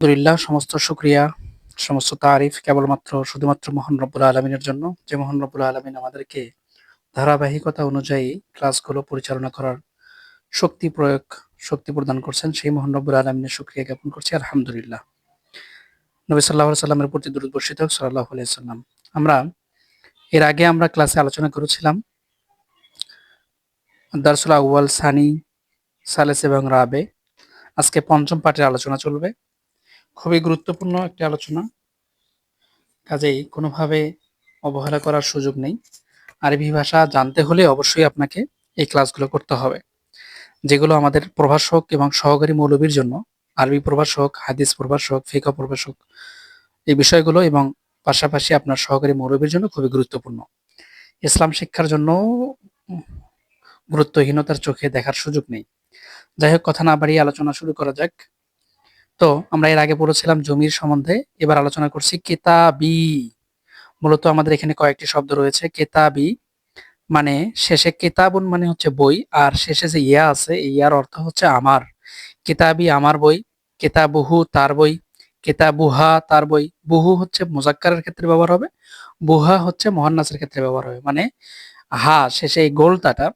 আলহামদুলিল্লাহ, সমস্ত শুক্রিয়া, সমস্ত তারিফ কেবলমাত্র শুধুমাত্র মহান রব্বুল আলমিনের জন্য। যে মহান রব্বুল আলমিন আমাদেরকে ধারাবাহিকতা অনুযায়ী ক্লাসগুলো পরিচালনা করার শক্তি প্রয়োগ, শক্তি প্রদান করছেন, সেই মহান রব্বুল আলমিনের শুক্রিয়া জ্ঞাপন করছি, আলহামদুলিল্লাহ। নবী সাল্লাহ সাল্লামের প্রতি দূরদর্শিত সাল্লাহ সাল্লাম। আমরা এর আগে আমরা ক্লাসে আলোচনা করেছিলাম, দারসুল আউয়াল সানি, সালেস এবং রাবে। আজকে পঞ্চম পাঠের আলোচনা চলবে। খুবই গুরুত্বপূর্ণ একটি আলোচনা। কাজেই কোনোভাবে অবহেলা করার সুযোগ নেই। আরবি ভাষা জানতে হলে অবশ্যই আপনাকে এই ক্লাসগুলো করতে হবে, যেগুলো আমাদের প্রভাষক এবং সহকারী মৌলবীর জন্য, আরবি প্রভাষক, হাদিস প্রভাষক, ফিকা প্রভাষক, এই বিষয়গুলো এবং পাশাপাশি আপনার সহকারী মৌলবীর জন্য খুবই গুরুত্বপূর্ণ। ইসলাম শিক্ষার জন্য গুরুত্বহীনতার চোখে দেখার সুযোগ নেই। যাই হোক, কথা না বাড়িয়ে আলোচনা শুরু করা যাক। তো আমরা এর আগে পড়েছিলাম জমির সম্বন্ধে, এবার আলোচনা করছি কেতাবি। মূলত আমাদের এখানে কয়েকটি শব্দ রয়েছে, কেতাবি মানে শেষে কেতাবুন মানে হচ্ছে বই, আর শেষে যে ইয়া আছে ইয়ার অর্থ হচ্ছে আমার। কেতাবি আমার বই, কেতাবুহু তার বই, কেতাবুহা তার বই, বুহু হচ্ছে মোজাক্কারের ক্ষেত্রে ব্যবহার হবে, বুহা হচ্ছে মহান্নাসের ক্ষেত্রে ব্যবহার হবে। মানে হা, শেষে এই গোলতাটা,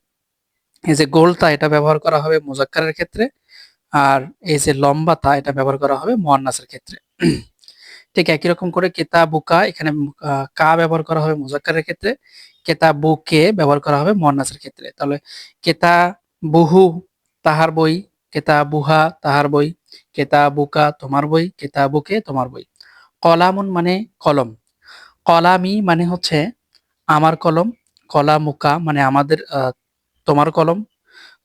এই যে গোলতা এটা ব্যবহার করা হবে মোজাক্কারের ক্ষেত্রে আর এই যে লম্বা তা, এটা ব্যবহার করা হবে মোয়ান্নাসের ক্ষেত্রে। ঠিক একই রকম করে কেতাবুকা, এখানে কা ব্যবহার করা হবে মুজাক্কারের ক্ষেত্রে, কেতাবুকে ব্যবহার করা হবে মোয়ান্নাসের ক্ষেত্রে। তাহলে কেতা বুহু তাহার বই, কেতাবুহা তাহার বই, কেতাবুকা তোমার বই, কেতাবুকে তোমার বই। কলামুন মানে কলম। কলামি মানে হচ্ছে আমার কলম, কলামুকা মানে আমাদের তোমার কলম,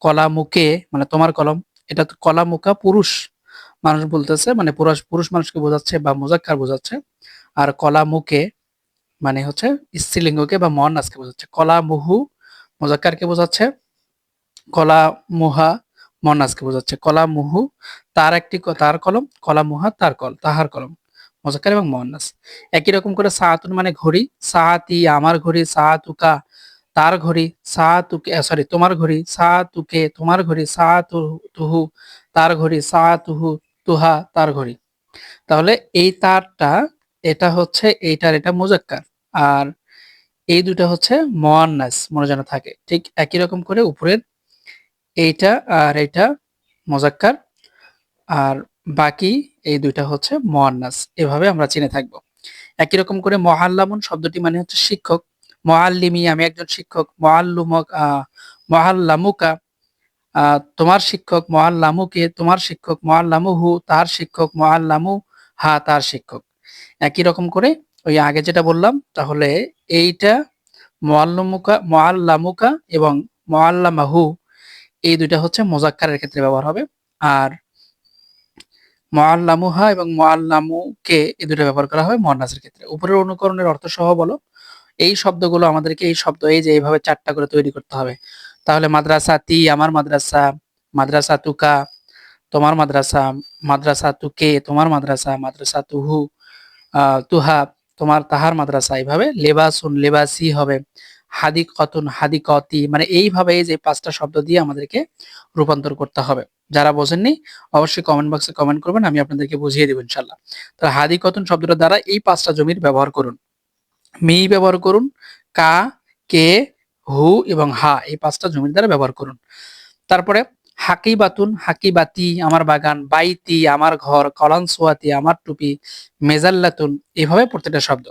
কলামুকে মানে তোমার কলম এটা তো কলা মুখা পুরুষ মানুষ বলতেছে মানে পুরুষ পুরুষ মানুষকে বোঝাচ্ছে বা মোজাক্কার বোঝাচ্ছে। আর কলা মুখে মানে হচ্ছে স্ত্রীলিঙ্গকে বা মহানাসকে বোঝাচ্ছে। কলা মুহু মোজাক্কারকে বোঝাচ্ছে, কলা মুহা মনাসকে বোঝাচ্ছে। কলা মুহু তার একটি তার কলম, কলা মুহা তার কল, তাহার কলম, মোজাক্কার এবং মহানাস একই রকম করে সাহাতুন মানে ঘড়ি, সাহাতি আমার ঘড়ি, সাহাতুকা তার ঘড়ি, সা তুকে সরি তোমার ঘড়ি, সা তুকে, তোমার ঘড়ি, সা তুহু, তার ঘড়ি, সা তুহু, তুহা, তার ঘড়ি। তাহলে এই তারটা, এটা হচ্ছে এইটার, এটা মুজাক্কার। আর এই দুটা হচ্ছে মোয়ান্নাস, মনে যেন থাকে। ঠিক একই রকম করে উপরের এইটা আর এইটা মোজাক্কার। আর বাকি এই দুইটা হচ্ছে মোয়ান্নাস। এভাবে আমরা চিনে থাকব। একই রকম করে মহাল্লামুন শব্দটি মানে হচ্ছে শিক্ষক। মোয়াল্লিমি, আমি একজন শিক্ষক, মোয়াল্লুমক মহাল্লামুকা তোমার শিক্ষক, মোয়াল্লামুকে তোমার শিক্ষক, মোয়াল্লামুহু তার শিক্ষক মোয়াল্লামু হা তার শিক্ষক। একই রকম করে ওই আগে যেটা বললাম, তাহলে এইটা মোয়াল্লামুকা মোয়াল্লামুকা এবং মোয়াল্লামাহু, এই দুইটা হচ্ছে মোজাক্কারের ক্ষেত্রে ব্যবহার হবে। আর মোয়াল্লামুহা এবং মোয়াল্লামুকে এই দুটো ব্যবহার করা হবে মোয়ান্নাসের ক্ষেত্রে। উপরের অনুকরণের অর্থ সহ বলো। এই শব্দগুলো আমাদেরকে এই শব্দ, এই যে এইভাবে চারটা করে তৈরি করতে হবে। তাহলে মাদ্রাসা তি, আমার মাদ্রাসা মাদ্রাসা তুকা তোমার মাদ্রাসা মাদ্রাসা তুকে তোমার মাদ্রাসা মাদ্রাসা তুহু তুহা তোমার তাহার মাদ্রাসা, এইভাবে লেবাসুন, লেবাসি হবে। হাদিক কতুন হাদিকতি মানে এইভাবে যে পাঁচটা শব্দ দিয়ে আমাদেরকে রূপান্তর করতে হবে। যারা বোঝেননি, অবশ্যই কমেন্ট বক্সে কমেন্ট করবেন, আমি আপনাদেরকে বুঝিয়ে দেবো ইনশাল্লাহ তো হাদিকতুন শব্দটা দ্বারা এই পাঁচটা জমির ব্যবহার করুন। মি ব্যবহার করুন, কা, কে, হু এবং হা এই পাঁচটা জমির দ্বারা ব্যবহার করুন। তারপরে হাকি বাতুন হাকি বাতি আমার বাগান, বাইতি, আমার ঘর কলান সোয়াতি আমার টুপি, মেজাল্লাতুন এভাবে প্রত্যেকটা শব্দ।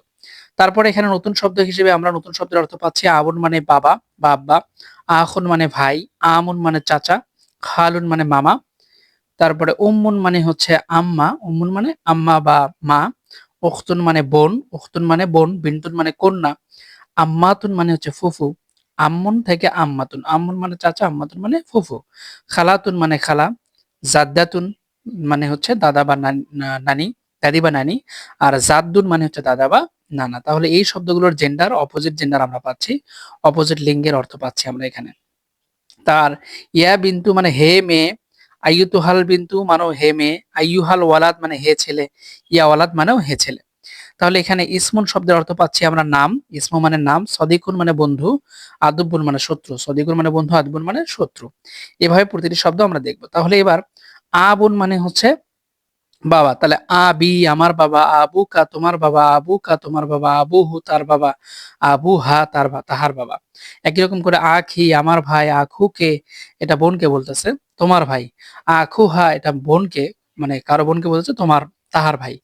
তারপরে এখানে নতুন শব্দ হিসেবে আমরা নতুন শব্দের অর্থ পাচ্ছি আবুন মানে বাবা বা আব্বা আখুন মানে ভাই, আমুন মানে চাচা, খালুন মানে মামা। তারপরে উম্মুন মানে হচ্ছে আম্মা, উম্মুন মানে আম্মা বা মা। উখতুন মানে বোন, উখতুন মানে বোন, বিন্তুন মানে কন্যা, আম্মাতুন মানে হচ্ছে ফুফু, আম্মুন থেকে আম্মাতুন, আম্মুন মানে চাচা, আম্মাতুন মানে ফুফু, খালাতুন মানে খালা, জাদ্দাতুন মানে হচ্ছে দাদা বা নানি দাদি বা নানি, আর জাদ্দুন মানে হচ্ছে দাদা বা নানা। তাহলে এই শব্দগুলোর জেন্ডার অপোজিট জেন্ডার আমরা পাচ্ছি অপোজিট লিঙ্গের অর্থ পাচ্ছি আমরা এখানে। তার ইয়া বিন্তু মানে হে মেয়ে আইয়ুতুহাল বিন্তু মানেও হে মেয়ে আইয়ুহাল ওয়ালাদ মানে হে ছেলে, ইয়া ওয়ালাদ মানেও হে ছেলে। তাহলে এখানে ইসমুন শব্দের অর্থ পাচ্ছি আমরা নাম, ইসমু মানে নাম, সদিকুন মানে বন্ধু, আদুবুন মানে শত্রু, সদিকুন মানে বন্ধু, আদবুন মানে শত্রু। এভাবে প্রতিটি শব্দ আমরা দেখব। তাহলে এবার আবুন মানে হচ্ছে বাবা, তাহলে আবি আমার বাবা, আবু কা, তোমার বাবা, আবু কা, তোমার বাবা, আবু হু, তার বাবা, আবু হা, তার তাহার বাবা। একই রকম করে আখি আমার ভাই আখুকে এটা বোনকে বলতেছে, তোমার ভাই। আখু হা, এটা বোনকে মানে কারও বোনকে বলতেছে, তোমার, তাহার ভাই।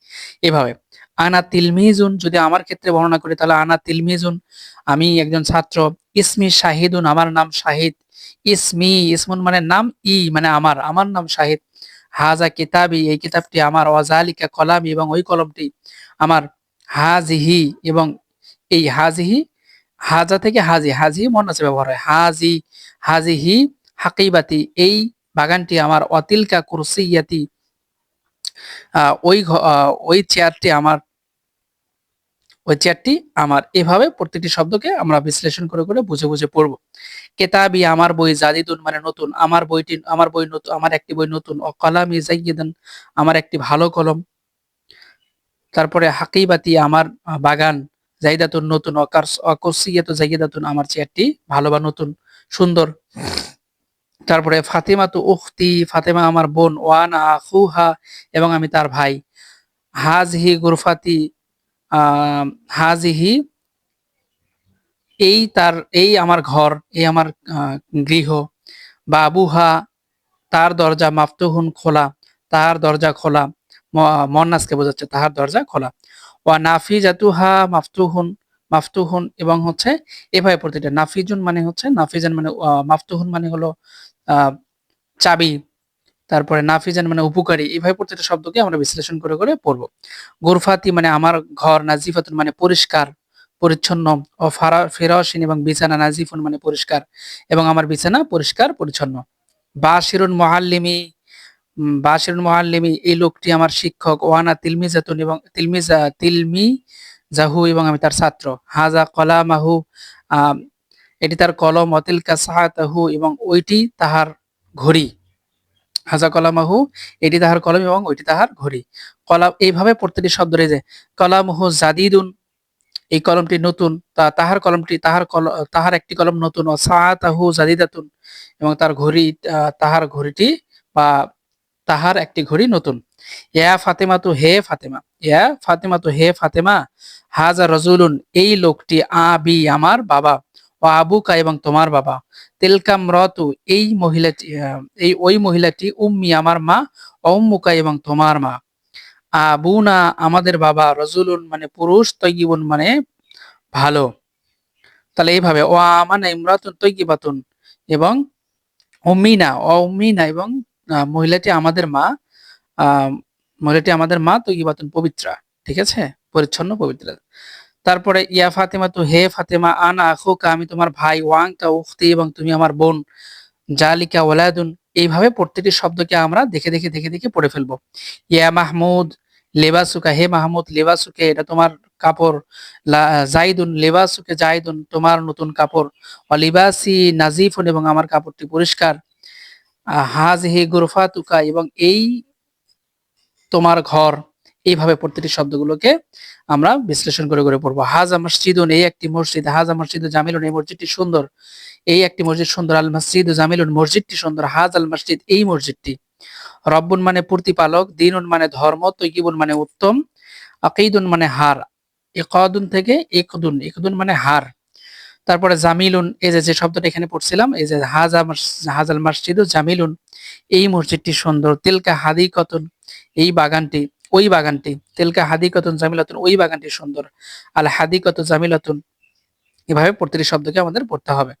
এভাবে। আনা তিলমিজুন, যদি আমার ক্ষেত্রে বর্ণনা করি, তাহলে আনা তিলমিজুন, আমি একজন ছাত্র, ইসমি শাহিদুন, আমার নাম শাহিদ। ইসমি, ইসমুন মানে নাম ই মানে আমার আমার নাম শাহিদ। হাজা কিতাবি, এই কিতাবটি আমার ওয়াজালিকা কলামি এবং ওই কলমটি আমার হাজিহি এবং এই হাজিহি, হাজা থেকে হাজি হাজি মন আছে ব্যবহার হয়, হাজি, হাজিহি, হাকিবাতি, এই বাগানটি আমার অতিলকা কুরসিয়াতি ওই ওই চেয়ারটি আমার চেয়ারটি আমার। এভাবে প্রত্যেকটি শব্দকে আমরা বিশ্লেষণ করে করে বুঝে বুঝে পড়ব। কেতাবি, আমার বই জাদিদুন মানে নতুন। আমার বইটি, আমার বই নতুন, আমার একটি বই নতুন। ও কলামি জাইয়িদান, আমার একটি ভালো কলম। তারপরে হাকিবাতি, আমার বাগান জাইদাতুন নতুন। অকসিয়াত জাইদাতুন আমার চেয়ারটি ভালো বা নতুন, সুন্দর। তারপরে ফাতেমা তো উখতি, ফাতেমা আমার বোন, ওয়ানা আখুহা, এবং আমি তার ভাই। হাজহি গুরফাতি আহ হাজিহি, এই তার, এই আমার ঘর, এই আমার গৃহ বাবুহা তার দরজা মাফতুহুন খোলা, তার দরজা খোলা মন্নাসকে বোঝাচ্ছে তাহার দরজা খোলা। ওয়া নাফিজাতুহা মাফতুহুন মাফতুহুন এবং হচ্ছে এভাবে প্রতিটা নাফিজুন মানে হচ্ছে, নাফিজান মানে মাফতুহুন মানে হলো চাবি তারপরে নাফিজান মানে উপকারী এভাবে প্রত্যেকটা শব্দকে আমরা বিশ্লেষণ করে করে পড়ব। গোরফাতি মানে আমার ঘর নাজিফাতুন মানে পরিষ্কার পরিচ্ছন্ন ও ফারা ফেরাসিন এবং বিছানা নাজিফুন মানে পরিষ্কার এবং আমার বিছানা পরিষ্কার পরিচ্ছন্ন। বাশিরুন মহাল্লিমি উম, বাশিরুন মুআল্লিমি এই লোকটি আমার শিক্ষক ওয়ানা তিলমিজাতুন এবং তিলমিজা তিলমি জাহু এবং আমি তার ছাত্র। হাজা কলামাহু এটি তার কলম অতিলকা সাহাতাহু এবং ওইটি তাহার ঘড়ি। হাজা কলামাহু, এটি তাহার কলম এবং ওইটি তাহার ঘড়ি। কলাম এইভাবে প্রত্যেকটি শব্দ রয়েছে কলামহু জাদিদুন, এই কলমটি নতুন, তা তাহার কলমটি, তাহার কল, তাহার একটি কলম নতুন, ও সাআতাহু জাদিদাতুন, এবং তার ঘড়ি তাহার ঘড়িটি বা তাহার একটি ঘড়ি নতুন। ইয়া ফাতেমা তো হে ফাতেমা, ইয়া ফাতেমা তো হে ফাতেমা, হাজা রজুলুন, এই লোকটি আবি আমার বাবা। ও আবুকা এবং তোমার বাবা। তেলকাম রতু এই মহিলাটি এই ওই মহিলাটি উম্মি আমার মা অম্মুকা এবং তোমার মা। আবুনা আমাদের বাবা রজুলুন মানে পুরুষ তৈগিবুন মানে ভালো। তাহলে এইভাবে ও আমানা ইমরাতুন তৈগিবাতুন এবং অমিনা অমিনা এবং মহিলাটি আমাদের মা আহ, মহিলাটি আমাদের মা তৈগিবাতুন পবিত্রা। ঠিক আছে? পরিচ্ছন্ন পবিত্র। তারপরে, ইয়া ফাতেমা, তো হে ফাতেমা, আনা আখুকা, আমি তোমার ভাই ওয়াংটা উখতি এবং তুমি আমার বোন। জালিকা ওয়ালাদুন। এইভাবে প্রত্যেকটি শব্দকে আমরা দেখে দেখে দেখে দেখে পড়ে ফেলব। ইয়া মাহমুদ, লেবাসুকা, হে মাহমুদ, লেবাসুকে, এটা তোমার কাপড়। জাইদুন, লেবাসুকে, জাইদুন, তোমার নতুন কাপড়। অলিবাসি নাজিফুন, এবং আমার কাপড়টি পরিষ্কার। হাজ হে গুরফাতুকা, এবং এই তোমার ঘর। এইভাবে প্রত্যেকটি শব্দগুলোকে আমরা বিশ্লেষণ করে করে পড়ব। হাজা মসজিদুন, এই একটি মসজিদ, হাজা মসজিদ জামিলুন, এই মসজিদটি সুন্দর। এই একটি মসজিদ সুন্দর, আল মসজিদ জামিলুন, মসজিদটি সুন্দর, হাজ আল মসজিদ, এই মসজিদটি। রব্বুন মানে প্রতিপালক, দিনুন মানে ধর্ম তৈকিবুন মানে উত্তম, আকিদুন মানে হার। ইকদুন থেকে ইকদুন ইকদুন মানে হার। তারপরে জামিলুন, এই যে যে শব্দটা এখানে পড়ছিলাম, এই যে, হাজা হাজাল মসজিদ জামিলুন, এই মসজিদটি সুন্দর। তিলকা হাদিকতুন, এই বাগানটি ওই বাগানটি। তিলকা হাদিকতুন জামিলাতুন, ওই বাগানটি সুন্দর। আল হাদিকতু জামিলাতুন। এভাবে প্রতিটি শব্দকে আমাদের পড়তে হবে।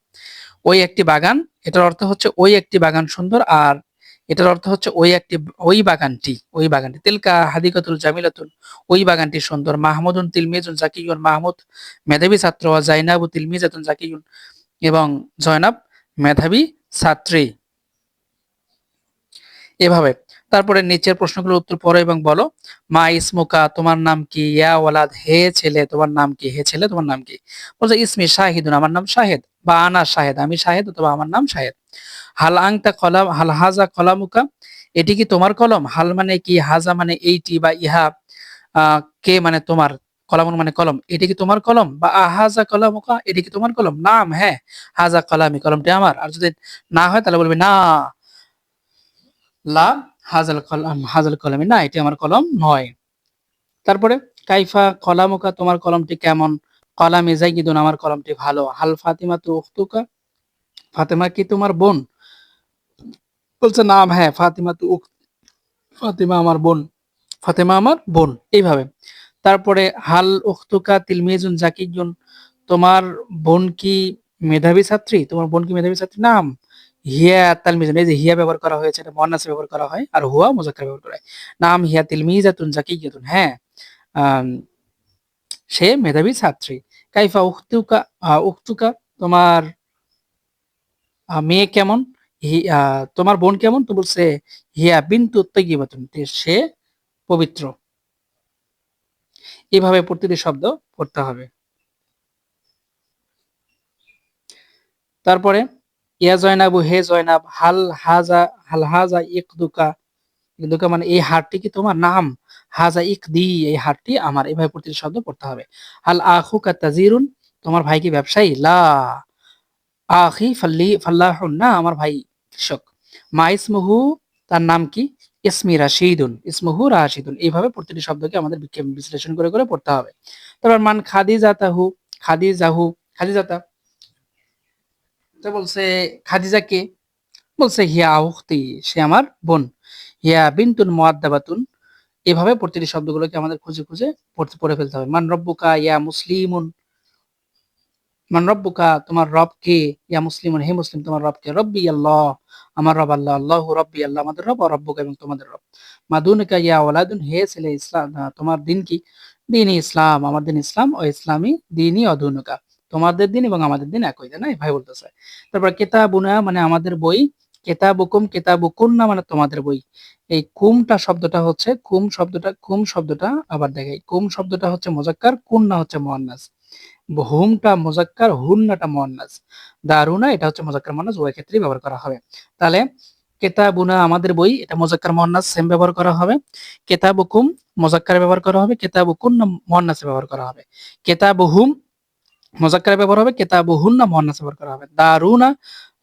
ওই একটি বাগান, এটার অর্থ হচ্ছে ওই একটি বাগান সুন্দর, আর এটার অর্থ হচ্ছে ওই একটি, ওই বাগানটি ওই বাগানটি। তিলকা হাদিকাতুল জামিলাতুন, ওই বাগানটি সুন্দর। মাহমুদুন তিলমিজুন জাকিউন মাহমুদ মেধাবী ছাত্র জাইনাবু তিলমিজাতুন জাকিউন এবং জয়নাব মেধাবী ছাত্রী। এভাবে তারপরে নিচের প্রশ্নগুলোর উত্তর পড়ো এবং বলো, মা ইসমুকা, তোমার নাম কি? ইয়া ওয়ালাদ, হে ছেলে, তোমার নাম কি? হে ছেলে, তোমার নাম কি? বলছে, ইসমি শাহিদুন, আমার নাম শাহেদ। বা আনা শাহেদ, আমি শাহেদ, অথবা আমার নাম শাহেদ। হাল আংতা কলাম, হাল হাজা কলামুকা, এটি কি তোমার কলম? হাল মানে কি? হাজা মানে এইটি বা ইহা কে মানে তোমার? কলামুন মানে কলম। এটি কি তোমার কলম? বা আহাজা কলামুকা, এটি কি তোমার কলম? নাম হ্যাঁ হাজা কলামি, কলমটি আমার। আর যদি না হয়, তাহলে বলবে, না। লা হাজাল কলম, হাজাল কলমে, না, এটি আমার কলম নয়। তারপরে, কাইফা কলামুকা, তোমার কলমটি কেমন? কলাম এজাইগিদুন আমার কলমটি ভালো। হাল ফাতিমা তু উখতুকা, ফাতেমা কি তোমার বোন? বলছে নাম হ্যাঁ ফাতিমা তু উখ- ফাতিমা আমার বোন, ফাতেমা আমার বোন, এইভাবে। তারপরে, হাল উখতুকা তিলমিজুন জাকিজুন তোমার বোন কি মেধাবী ছাত্রী? তোমার বোন কি মেধাবী ছাত্রী? নাম। হিয়া তালমিজুন, এই যে হিয়া ব্যবহার করা হয়েছে, এটা ব্যবহার করা হয়, আর হুয়া মুজাক্কার ব্যবহার করা হয়। নাম হিয়া হ্যাঁ। সে মেধাবী ছাত্রী। কাইফা তোমার মেয়ে কেমন? তোমার বোন কেমন? তো বলছে, হিয়া বিন্তু তৈগিবাতুন সে পবিত্র। এভাবে প্রতিটি শব্দ পড়তে হবে। তারপরে ইয়া জয়নাবু, হে জয়নাব, হাল হাজা হাল হাজা ইকদুকা। ইকদুকা মানে এই হারটি কি তোমার? নাম। হাজা ইকদি, এই হারটি আমার। এভাবে প্রতিটি শব্দ পড়তে হবে। হাল আখুকা তাজিরুন, তোমার ভাই কি ব্যবসায়ী? লা। আখি ফাল্লি, ফাল্লাহুন, না, আমার ভাই কৃষক। মা ইসমুহু, তার নাম কি? ইসমি রাশিদুন, ইসমুহু রাশিদুন। এইভাবে প্রতিটি শব্দকে আমাদের বিশ্লেষণ করে করে পড়তে হবে। তারপর মান খাদিজাতাহু, খাদিজাহু, খাদিজাতা। তো বলছে, খাদিজা কে? বলছে, হিয়া আউখতি, সে আমার বোন। হিয়া বিনতুন মুআদ্দাবাতুন। এভাবে প্রতিটি শব্দগুলোকে আমাদের খুঁজে খুঁজে পড়তে, পড়ে ফেলতে হবে। মান রব্বুকা ইয়া মুসলিমুন। মান রব্বুকা, তোমার রব কে? ইয়া মুসলিমুন। হে মুসলিম, তোমার রব কে? রব্বি আল্লাহ। আমার রব আল্লাহ। আল্লাহু রব্বি। আল্লাহ আমাদের রব রব্বুকা এবং তোমাদের রব। মাদুনিকা ইয়া ওয়ালাদুন। হে ছেলে ইসলাম তোমার দিন কি? দিন ইসলাম। আমার দিন ইসলাম ও ইসলামী দিনই অধুনুকা তোমাদের দিন এবং আমাদের দিন একই তাই না ভাই বলতেছে। তারপর কেতাবুনা মানে আমাদের বই, কেতাবুকুম কেতাবুকুন্না মানে তোমাদের বই। এই কুমটা শব্দটা হচ্ছে, কুম শব্দটা কুম শব্দটা আবার দেখাই। কুম শব্দটা হচ্ছে মোজাক্কার, কুন্না হচ্ছে মোয়ান্নাস। হুমটা মোজাক্কার, হুন্নাটা মোয়ান্নাস। দারুনা, এটা হচ্ছে মোজাক্কার মোয়ান্নাস, উভয় ক্ষেত্রে ব্যবহার করা হবে। তাহলে কেতাবুনা আমাদের বই, এটা মোজাক্কার মোয়ান্নাস সেম ব্যবহার করা হবে। কেতাবুকুম মোজাক্কার ব্যবহার করা হবে, কেতাবুকুন্না মোয়ান্নাসে ব্যবহার করা হবে। কেতাবুহুম মোজাক্কার ব্যবহার হবে, কেতাবুহুন্না মোয়ান্নাসে ব্যবহার করা হবে। দারুনা,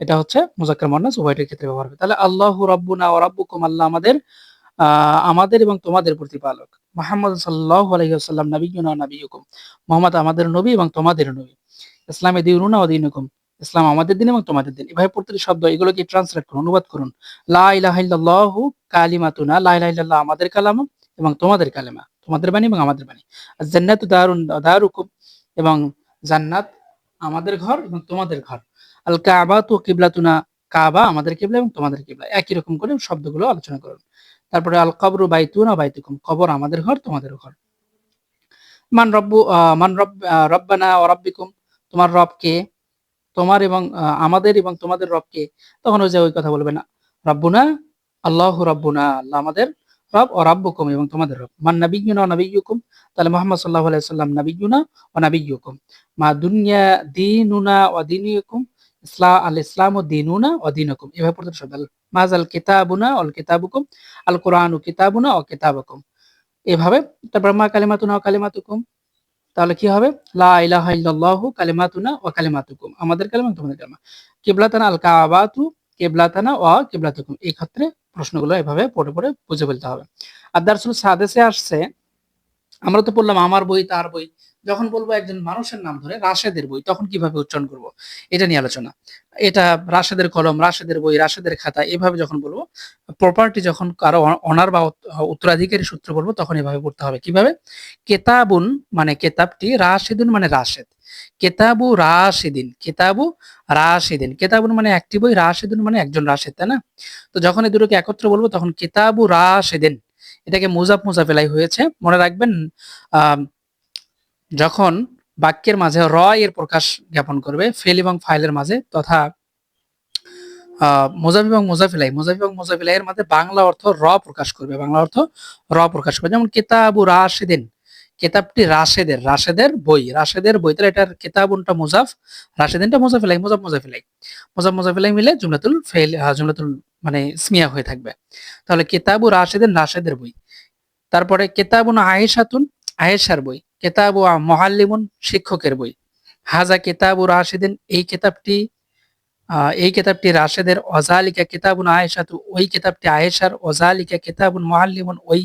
এটা হচ্ছে মোজাক্কার মোয়ান্নাস উভয়টির ক্ষেত্রে ব্যবহার হবে। তাহলে আল্লাহু রাব্বুনা ওয়া রাব্বুকুম, আল্লাহ আমাদের আমাদের এবং তোমাদের প্রতিপালক। মোহাম্মদ সাল্লাল্লাহু আলাইহি ওয়াসাল্লাম, নবিয়ুনা ওয়া মোহাম্মদ আমাদের নবী এবং তোমাদের নবী। ইসলামে দিনুনা ওয়া দিনুকুম। ইসলাম আমাদের দিন এবং তোমাদের দিন। এভাবে প্রতিটি শব্দ, এগুলোকে ট্রান্সলেট করুন, অনুবাদ করুন। লা ইলাহা ইল্লাল্লাহু কালিমাতুনা, লা ইলাহা ইল্লাল্লাহ আমাদের কালামা এবং তোমাদের কালেমা, তোমাদের বাণী এবং আমাদের বাণী। জান্নাতু দারুণ, দারুকুম এবং জান্নাত আমাদের ঘর এবং তোমাদের ঘর। আল কাবা তো কিবলাতুনা কাবা, আমাদের কিবলা এবং তোমাদের কিবলা। একই রকম করে শব্দগুলো আলোচনা করুন। তারপরে আল কবরু বাইতুনা বাইতুকুম, কবর আমাদের ঘর, তোমাদের ঘর। মান রব্বু মান রব রব্বানা ও রব্বিকুম, তোমার রব কে? তোমার এবং আমাদের এবং তোমাদের রব কে? তখন ওই যে ওই কথা বলবে না। রব্বুনা, আল্লাহ রব্বুনা, আল্লাহ আমাদের রব ও রাব্বুকুম এবং তোমাদের রব। মান নাবিয়ুনা ও নাবিয়ুকুম তাহলে মোহাম্মদ সাল্লাল্লাহু আলাইহি সাল্লাম নাবিয়ুনা ও নাবিয়ুকুম মা দুনিয়া দিনুনা ও দিনুকুম ইসলাম আল ইসলাম ও দিনুনা ও দিনুকুম। এভাবে পড়তে শব্দ মাজ আল কিতাবুনা অল কিতাবুকুম, আল কোরআনু কিতাবুনা ও কিতাবুকুম। এভাবে তারপর মা কালিমাতুনা ও কালিমাতুকুম। তাহলে কি হবে? লা ইলাহা ইল্লাল্লাহু কালিমাতুনা ওয়া কালিমাতুকুম। আমাদের কালিমা তোমাদের কালিমা। কিবলাতানা আল কাবাতু, কিবলাতানা ওয়া কিবলাতুকুম। এই ক্ষেত্রে প্রশ্নগুলো এভাবে পড়ে পড়ে বুঝে ফেলতে হবে। আর দারসুল সাদেসে আসছে, আমরা তো বললাম আমার বই, তার বই। যখন বলব একজন মানুষের নাম ধরে রাশেদের বই, তখন কীভাবে উচ্চারণ করব? এটা নিয়ে আলোচনা। এটা রাশেদের কলম, রাশেদের বই, রাশেদের খাতা, এভাবে যখন বলব প্রপার্টি যখন কারও অনার বা উত্তরাধিকারী সূত্র বলব, তখন এভাবে পড়তে হবে। কীভাবে? কেতাবুন মানে কেতাবটি, রাশেদুন মানে রাশেদ। কেতাবু রাশেদিন কেতাবু রাশেদিন। কেতাবুন মানে একটি বই, রাশেদুন মানে একজন রাশেদ, তাই না? তো যখন এই দুটোকে একত্র বলব, তখন কেতাবু রাশেদিন। এটাকে মুজাফ মুজাফেলাই হয়েছে। মনে রাখবেন যখন বাক্যের মাঝে র এর প্রকাশ জ্ঞাপন করবে, ফেল এবং ফাইলের মাঝে তথা মোজাফ এবং মোজাফিলাই, মোজাফ এবং মোজাফিলাই এর মাঝে বাংলা অর্থ র প্রকাশ করবে, বাংলা অর্থ র প্রকাশ করবে। যেমন কিতাবু রাশেদিন কিতাবটি রাশেদের রাশেদের বই রাশেদের বই। তাহলে এটার কিতাবুনটা মুজাফ, রাশেদিনটা মুজাফ মুজাফিলাই মুজাফ মুজাফিলাই মিলে জুমলাতুল ফেল জুমলাতুল মানে ইসমিয়া হয়ে থাকবে। তাহলে কিতাবু রাশেদিন, রাশেদের বই। তারপরে কেতাবুন আয়েশাতুন, আয়েশার বই। কেতাবু মহাল্লিমুন শিক্ষকের বই। হাজা কেতাবু রাশেদিন, এই কিতাবটি এই কিতাবটি রাশেদের, অজালিকা কিতাবুন আয়েশাতু, ওই কিতাবটি আয়েশার, অজালিকা কিতাবুন মুআল্লিমুন, ওই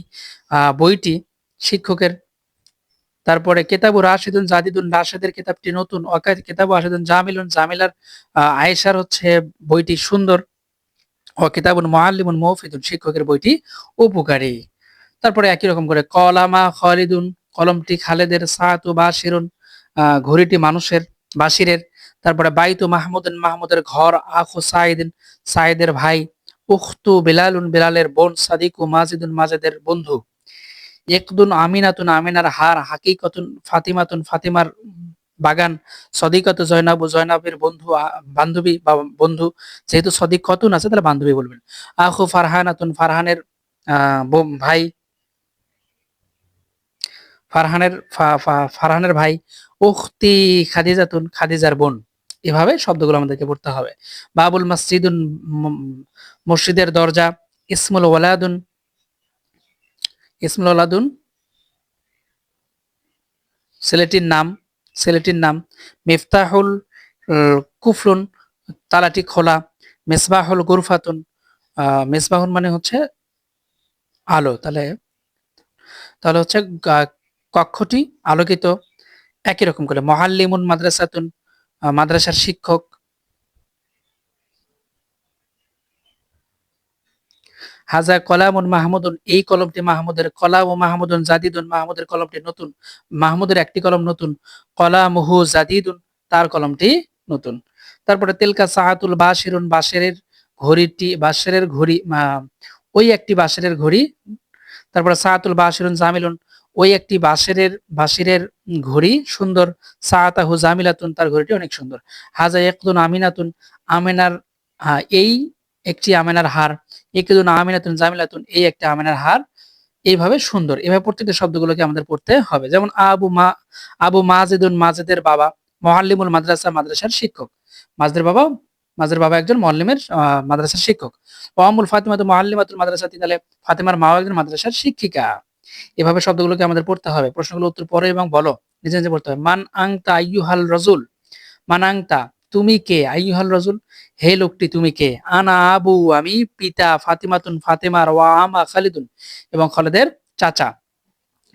বইটি শিক্ষকের তারপরে কিতাবু রাশিদুন জাদিদুন রাশেদের কিতাবটি নতুন অকাদ কিতাবু রাশিদুন জামিলুন জামিলার আয়েশার হচ্ছে বইটি সুন্দর ও কিতাবুন মুআল্লিমুন মৌফিদুন শিক্ষকের বইটি উপকারী। তারপরে একই রকম করে কলামা খালিদুন কলমটি খালেদের সাহাতু বাশিরুন আহ, ঘড়িটি মানুষের বাশিরের। তারপরে বাইতু মাহমুদিন মাহমুদের ঘর আখু সাইদিন সাইদের ভাই উখতু বিলালুন বিলালের বোন সাদিকু মাজিদুন মাজেদের বন্ধু। একদুন আমিনাতুন, আমিনার হার, হাকিকতুন, ফাতিমাতুন, ফাতিমার বাগান, সদিকত জয়নাব, জয়নাবের বন্ধু বান্ধবী বা বন্ধু, যেহেতু সদিক কতুন আছে, তাহলে বান্ধবী বলবেন। আখু ফারহানাতুন, ফারহানের ভাই, ফারহানের ফারহানের ভাই, উখতি খাদিজাতুন, খাদিজার বোন। এভাবে শব্দগুলো আমাদেরকে পড়তে হবে। বাবুল মসজিদুন মসজিদের দরজা, ইসমুল ওয়ালাদুন ইসমুল ওয়ালাদুন ছেলেটির নাম ছেলেটির নাম মিফতাহুল কুফলুন তালাটি খোলা মেসবাহুল গুরফাতুন। আহ, মেসবাহুন মানে হচ্ছে আলো। তাহলে তাহলে হচ্ছে কক্ষটি আলোকিত। একই রকম করে। মহাল্লিমুন মাদ্রাসাতুন মাদ্রাসার শিক্ষক হাজা কলামুন মাহমুদুন, এই কলমটি মাহমুদের কলাম ও মাহমুদুন জাদিদুন, মাহমুদের কলমটি নতুন, মাহমুদের একটি কলম নতুন, কলামুহু জাদিদুন, তার কলমটি নতুন। তারপরে তেলকা সাহাতুল বাশিরুন, বাশেরের ঘড়িটি, বাশেরের ঘড়ি ওই একটি বাশেরের ঘড়ি। তারপরে সাহাতুল বাশিরুন জামিলুন, ওই একটি বাশেরের, বাশিরের ঘড়ি, সুন্দর, সাহাতাহু জামিলাতুন, তার ঘড়িটি অনেক সুন্দর। হাজা একদুন আমিনাতুন, আমেনার এই একটি আমেনার হার একেদুন আমিনাতুন জামিলাতুন, এই একটা আমেনার হার এইভাবে সুন্দর। এভাবে প্রত্যেকটা শব্দগুলোকে আমাদের পড়তে হবে। যেমন আবু মা, আবু মাজেদুন মাজেদের বাবা মহাল্লিমুল মাদ্রাসা মাদ্রাসার শিক্ষক। মাজদের বাবা মাজদের বাবা একজন মল্লিমের মাদ্রাসার শিক্ষক। ওয়ামুল ফাতিমা তো মহাল্লিমাতুল মাদ্রাসা তাহলে ফাতিমার মাও একজন মাদ্রাসার শিক্ষিকা। এভাবে শব্দগুলোকে আমাদের পড়তে হবে। প্রশ্নগুলো উত্তর পড়ো এবং বলো। নিজে নিজে পড়তে হবে। মান আংতা আইয়ুহাল রজুল, মান আংতা, তুমি কে? আইয়ুহাল রজুল হে লোকটি, তুমি কে? আনা আবু, আমি পিতা ফাতিমাতুন ফাতেমার ওয়া আমা খালিদুন এবং খালেদের চাচা।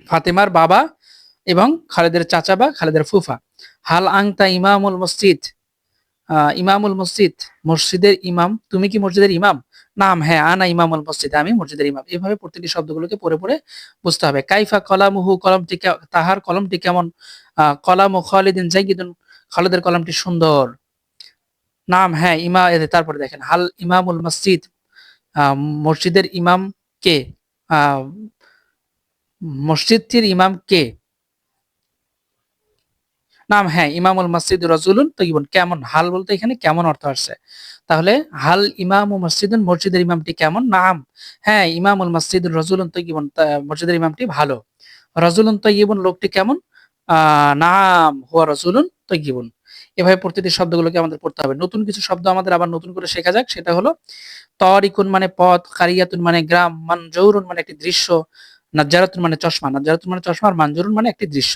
ফাতেমার বাবা এবং খালেদের চাচা বা খালেদের ফুফা। হাল আংতা ইমামুল মসজিদ। ইমামুল মসজিদ, মসজিদের ইমাম। তুমি কি মসজিদের ইমাম? নাম হ্যাঁ আনা ইমামুল মসজিদ, আমি মসজিদের ইমাম। এভাবে প্রত্যেকটি শব্দগুলোকে পড়ে পড়ে বুঝতে হবে। কাইফা কলামুহু, কলমটি তাহার কলমটি কেমন? কলামু খালিদিন জাইগিদুন খালেদের কলমটি সুন্দর। নাম হ্যাঁ ইমা তারপরে দেখেন, হাল ইমামুল মসজিদ মসজিদের ইমাম কে? মসজিদটির ইমাম কে? নাম হ্যাঁ ইমামুল মসজিদ রজুলুন তৈবন কেমন? হাল বলতে এখানে কেমন অর্থ আসছে? তাহলে হাল ইমাম মসজিদুন, মসজিদের ইমামটি কেমন? নাম হ্যাঁ ইমামুল মসজিদ রজুলুন তৈবন মসজিদের ইমামটি ভালো। রজুলুন তৈবন লোকটি কেমন? আহ নাম, হুয়া রজুলুন তৈবন এভাবে প্রতিটি শব্দগুলোকে আমাদের পড়তে হবে। নতুন কিছু শব্দ আমাদের আবার নতুন করে শেখা যাক সেটা হলো তরিকুন মানে পথ কারিয়াতুন মানে গ্রাম মানজৌরুন মানে একটি দৃশ্য নাজ্জারাতুন মানে চশমা নাজ্জারাতুন মানে চশমা আর মানজুরুন মানে একটি দৃশ্য।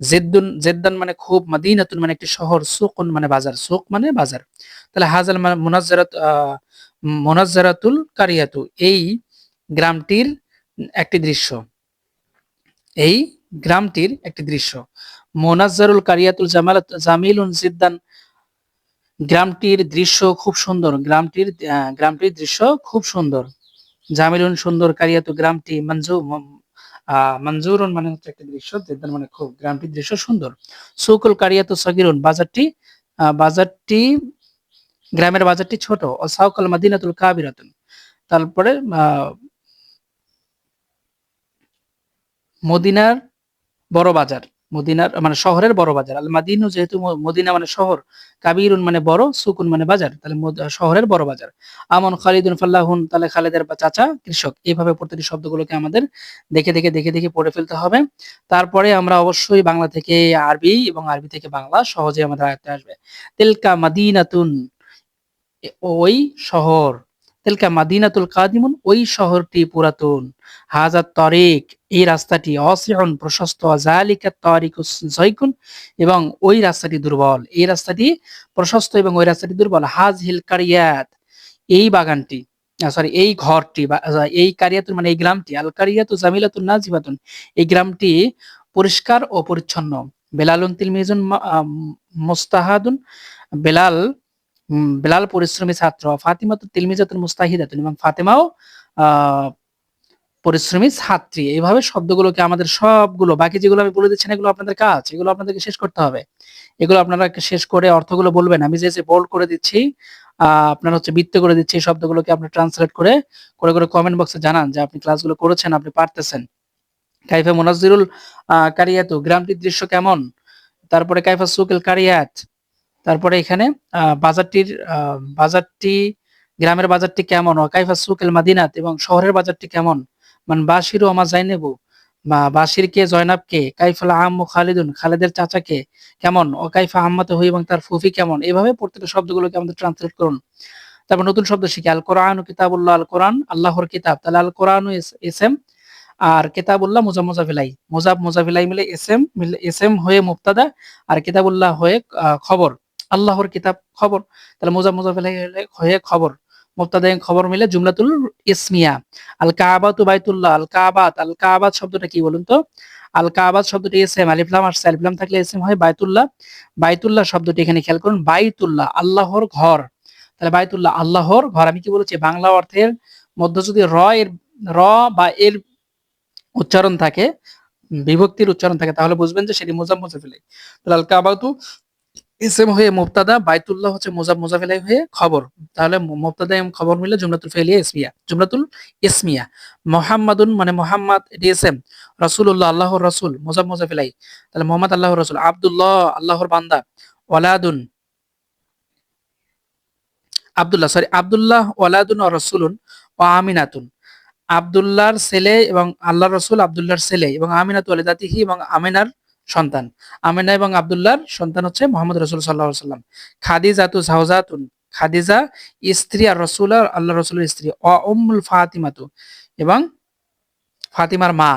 জেদ্দুন জেদ্দান মানে খুব মাদিনাতুন মানে একটি শহর সুকুন মানে বাজার সুক মানে বাজার। তাহলে হাজাল মানে মুনাজ্জারাত আহ, মুনাজ্জারাতুল কারিয়াতু এই গ্রামটির একটি দৃশ্য। এই গ্রামটির একটি দৃশ্য। মোনাজারুল কারিয়াতুল জামালাত, জামিলুন জিদ্দান গ্রামটির দৃশ্য খুব সুন্দর। গ্রামটির গ্রামটির দৃশ্য খুব সুন্দর। জামিলুন সুন্দর কারিয়াতু গ্রামটি মঞ্জু মঞ্জুরুন মানে হচ্ছে একটা দৃশ্য, জিদ্দান মানে খুব, গ্রামটির দৃশ্য সুন্দর। সুকুল কারিয়াতু সগিরুন, বাজারটি বাজারটি, গ্রামের বাজারটি ছোট। ও সাউকাল মাদিনাতুল কাবিরাতুন। তারপরে মদিনার বড় বাজার, মদিনার মানে শহরের বড় বাজার। আল মাদিনু যেহেতু মদিনা মানে শহর, কাবিরুন মানে বড়, সুকুন মানে বাজার, তাহলে শহরের বড় বাজার। আমন খালিদুন ফাল্লাহুন, তাহলে খালেদের চাচা, কৃষক এইভাবে প্রতিটি শব্দগুলোকে আমাদের দেখে দেখে দেখে দেখে পড়ে ফেলতে হবে। তারপরে আমরা অবশ্যই বাংলা থেকে আরবি এবং আরবি থেকে বাংলা সহজে আমাদের আয়ত্তে আসবে। তেলকা মাদিনাতুন ওই শহর। তেলকা মাদিনাতুল কাদিমুন ওই শহরটি পুরাতন। হাজার তরিক এই রাস্তাটি অসিয়ন প্রশস্ত জালিকা তরিক জয়কুন এবং ওই রাস্তাটি দুর্বল। এই রাস্তাটি প্রশস্ত এবং ওই রাস্তাটি দুর্বল। হাজ হিল কারিয়াত এই বাগানটি সরি এই ঘরটি বা এই কারিয়াতুন মানে এই গ্রামটি। আল কারিয়াতু জামিলাতুন নাজিবাতুন এই গ্রামটি পরিষ্কার ও পরিচ্ছন্ন। বেলালুন তিলমিজুন মা- আম, বেলাল বেলাল পরিশ্রমী ছাত্র। ফাতিমা তো তিলমিজাতুন মুস্তাহিদাতুন এবং ফাতেমাও পরিশ্রমী ছাত্রী। এইভাবে শব্দগুলোকে আমাদের সবগুলো, বাকি যেগুলো আমি বলে দিচ্ছি এগুলো আপনাদের কাজ। এগুলো আপনাদেরকে শেষ করতে হবে। এগুলো আপনারা শেষ করে অর্থগুলো বলবেন। আমি যে যে বোল্ড করে দিচ্ছি আপনার হচ্ছে বৃত্ত করে দিচ্ছি, এই শব্দগুলোকে আপনি ট্রান্সলেট করে করে করে কমেন্ট বক্সে জানান যে আপনি ক্লাসগুলো করেছেন, আপনি পারতেছেন। কাইফা মোনাজিরুল কারিয়াতু, গ্রামটির দৃশ্য কেমন? তারপরে কাইফা সুকেল কারিয়াত তারপরে এখানে বাজারটির বাজারটি, গ্রামের বাজারটি কেমন? ও কাইফা সুকেল মাদিনাত এবং শহরের বাজারটি কেমন? মান বাসির ও আমার জাইনেবু? বা বাসির কে, জয়নাব কে? কাইফাল আম্মু খালিদুন, খালেদের চাচাকে কেমন? ও কাইফা আম্মাতে হই এবং তার ফুফি কেমন? এভাবে প্রত্যেকটা শব্দগুলোকে আমাদের ট্রান্সলেট করুন। তারপর নতুন শব্দ শিখি আল কোরআন কিতাবুল্লাহ আল কোরআন আল্লাহর কিতাব। তাহলে আল কোরআন ও এসএম আর কিতাবুল্লাহ মুজাব মুজাফিলাই মুজাব মুজাফিলাই মিলে এস এম মিলে এসএম হয়ে মুক্তাদা আর কিতাবুল্লাহ হয়ে খবর। আল্লাহর কিতাব খবর। তাহলে মুজাফিলাই হলে হয়ে খবর। মুক্তাদা খবর মিলে জুমলাতুল ইসমিয়া। আল কাবাতু বাইতুল্লাহ আল কাবাত আল কাবাত শব্দটা কি বলুন তো? আল কাবাত শব্দটি এসএম আলিফলাম আর আলিফলাম থাকলে এসএম হয় বাইতুল্লাহ। বাইতুল্লাহ শব্দটি এখানে খেয়াল করুন, বাইতুল্লাহ, আল্লাহর ঘর। তাহলে বাইতুল্লাহ, আল্লাহর ঘর। আমি কি বলেছি? বাংলা অর্থের মধ্যে যদি র এর, র বা এর উচ্চারণ থাকে, বিভক্তির উচ্চারণ থাকে, তাহলে বুঝবেন যে সেটি মোজাব মোজাফিলাই তাহলে আল কাবাতু ইসেম হয়ে মুবতাদা, বাইতুল্লাহ হচ্ছে মোজাব, মোজাফিলাই হয়ে খবর। তাহলে মু- মুবতাদা খবর মিলে জুমলাতুল ফেলিয়া ইসমিয়া, জুমলাতুল ইসমিয়া। মোহাম্মদুন মানে মোহাম্মদ, এটি এসএম। রাসূলুল্লাহ, আল্লাহর রাসূল, মোজাব, মোজাফিলাই। তাহলে মোহাম্মদ, আল্লাহর রাসূল। আব্দুল্লাহ, আল্লাহর বান্দা। ওয়ালাদুন। আব্দুল্লাহ সরি আব্দুল্লাহ, ওয়ালাদুন ও রসুলুন ও আমিনাতুন। আব্দুল্লাহর ছেলে এবং আল্লাহ রসুল আবদুল্লাহর ছেলে এবং আমিনাত ওয়ালিদাতিহি এবং আমিনার সন্তান। আমিনা এবং আব্দুল্লাহর সন্তান হচ্ছে মোহাম্মদ রসুল সাল্লাহ সাল্লাম খাদিজাতু জাহজাতুন খাদিজা স্ত্রী আর রসুল আল্লাহ রসুলের স্ত্রী। অ উম্মুল ফাতিমাতু। এবং ফাতিমার মা।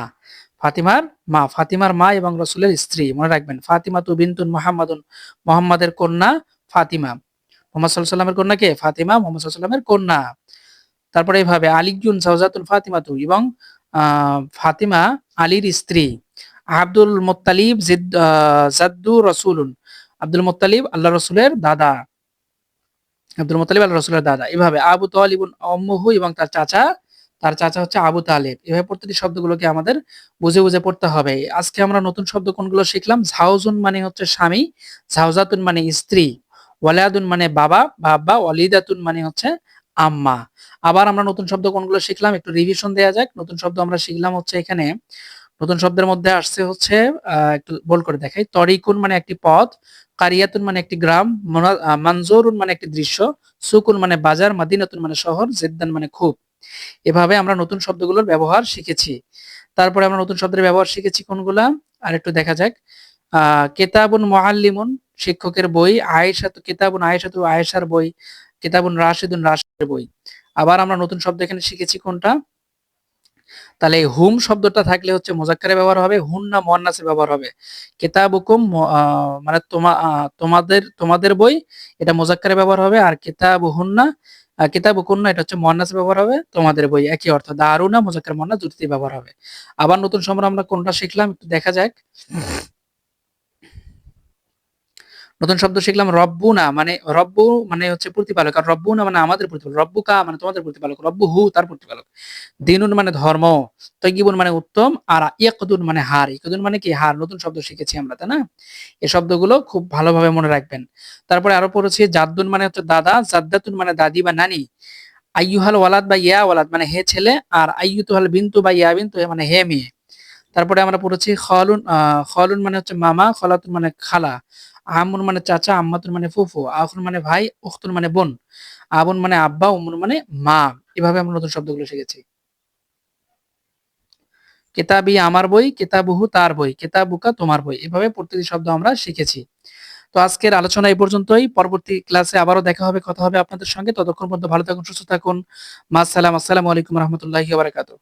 ফাতিমার মা। ফাতিমার মা এবং রসুলের স্ত্রী। মনে রাখবেন ফাতিমাতু বিনতুন মোহাম্মদুন। মোহাম্মদের কন্যা ফাতিমা। মোহাম্মদ সাল্লাহ সাল্লামের কন্যা কে ফাতিমা মোহাম্মদ সাল্লামের কন্যা। তারপরে এইভাবে আলিজুন সাউজাতুল ফাতিমাতু এবং আহ, ফাতিমা আলীর স্ত্রী। আব্দুল মোত্তালিব জাদ্দু রসুলুন। আব্দুল মোত্তালিব আল্লাহ রসুলের দাদা। আব্দুল মোত্তালিব আল্লাহ রসুলের দাদা। এভাবে আবু তালিবুন অম্মহু এবং তার চাচা তার চাচা হচ্ছে আবু তালেব। এভাবে প্রতিটি শব্দগুলোকে আমাদের বুঝে বুঝে পড়তে হবে। আজকে আমরা নতুন শব্দ কোনগুলো শিখলাম? ঝাউজুন মানে হচ্ছে স্বামী, ঝাউজাতুন মানে স্ত্রী, ওয়ালাদুন মানে বাবা বাবা, ওয়ালিদাতুন মানে হচ্ছে আম্মা। আবার আমরা নতুন শব্দ কোনগুলো শিখলাম? একটু রিভিশন দেওয়া যাক। নতুন শব্দ আমরা শিখলাম হচ্ছে এখানে নতুন শব্দের মধ্যে আসছে হচ্ছে একটু বল করে দেখাই। তরিকুন মানে একটি পথ, কারিয়াতুন মানে একটি গ্রাম, মোনা- মানজুরুন মানে একটি দৃশ্য, সুকুন মানে বাজার, মাদিনাতুন মানে শহর, জেদ্দান মানে খুব। এভাবে আমরা নতুন শব্দগুলোর ব্যবহার শিখেছি। তারপরে আমরা নতুন শব্দের ব্যবহার শিখেছি কোনগুলা? আর একটু দেখা যাক। কেতাবুন মুআল্লিমুন, শিক্ষকের বই, আয়েশাতু কিতাবুন আয়েশাতু আয়েশার বই, কিতাবুন রাশিদুন রাশিদের বই। আবার আমরা নতুন শব্দ এখানে শিখেছি কোনটা? তাহলে হুম শব্দটা থাকলে হচ্ছে মোজাক্কারে ব্যবহার হবে, হুন না মোয়ান্নাসে ব্যবহার হবে। কেতাব হুকুম মানে তোমা তোমাদের তোমাদের বই, এটা মোজাক্কারে ব্যবহার হবে। আর কেতাব হুন্না কিতাব কন্যা এটা হচ্ছে মহান্নাসে ব্যবহার হবে, তোমাদের বই একই অর্থ। দারুনা মোজাক্কার মহান্না দুটিতেই ব্যবহার হবে। আবার নতুন সময় আমরা কোনটা শিখলাম, একটু দেখা যাক। নতুন শব্দ শিখলাম রব্বুনা মানে রব্বু মানে হচ্ছে প্রতিপালক আর রব্বুনা মানে আমাদের প্রতিপালক রব্বুকা মানে তোমাদের প্রতিপালক রব্বু হু তার প্রতিপালক। দিনুন মানে ধর্ম তৈগিবুন মানে উত্তম আর ইয়াকুদুন মানে হার ইয়াকুদুন মানে কি? হার নতুন শব্দ শিখেছি আমরা তাই না? এই শব্দগুলো খুব ভালোভাবে মনে রাখবেন। তারপরে আরও পড়েছি জাদ্দুন মানে হচ্ছে দাদা জাদ্দাতুন মানে দাদি বা নানি। আইয়ুহাল ওয়ালাদ বা ইয়া ওয়ালাদ মানে হে ছেলে আর আইয়ুতুহাল বিন্তু বা ইয়া বিন্তু মানে হে মেয়ে। তারপরে আমরা পড়েছি খলুন আহ, খলুন মানে হচ্ছে মামা খলাতুন মানে খালা। আমুন মানে চাচা আম্মাতুন মানে ফুফু আখুন মানে ভাই উখতুন মানে বোন আবুন মানে আব্বা উমুন মানে মা। এভাবে আমরা নতুন শব্দগুলো শিখেছি। কেতাবি আমার বই, কেতাবুহু তার বই, কেতাবুকা তোমার বই। এভাবে প্রতিটি শব্দ আমরা শিখেছি। তো আজকের আলোচনা এই পর্যন্তই। পরবর্তী ক্লাসে আবারও দেখা হবে, কথা হবে আপনাদের সঙ্গে। ততক্ষণ পর্যন্ত ভালো থাকুন, সুস্থ থাকুন। মা সালাম আসসালামু আলাইকুম রহমতুল্লাহি বারাকাতুহ।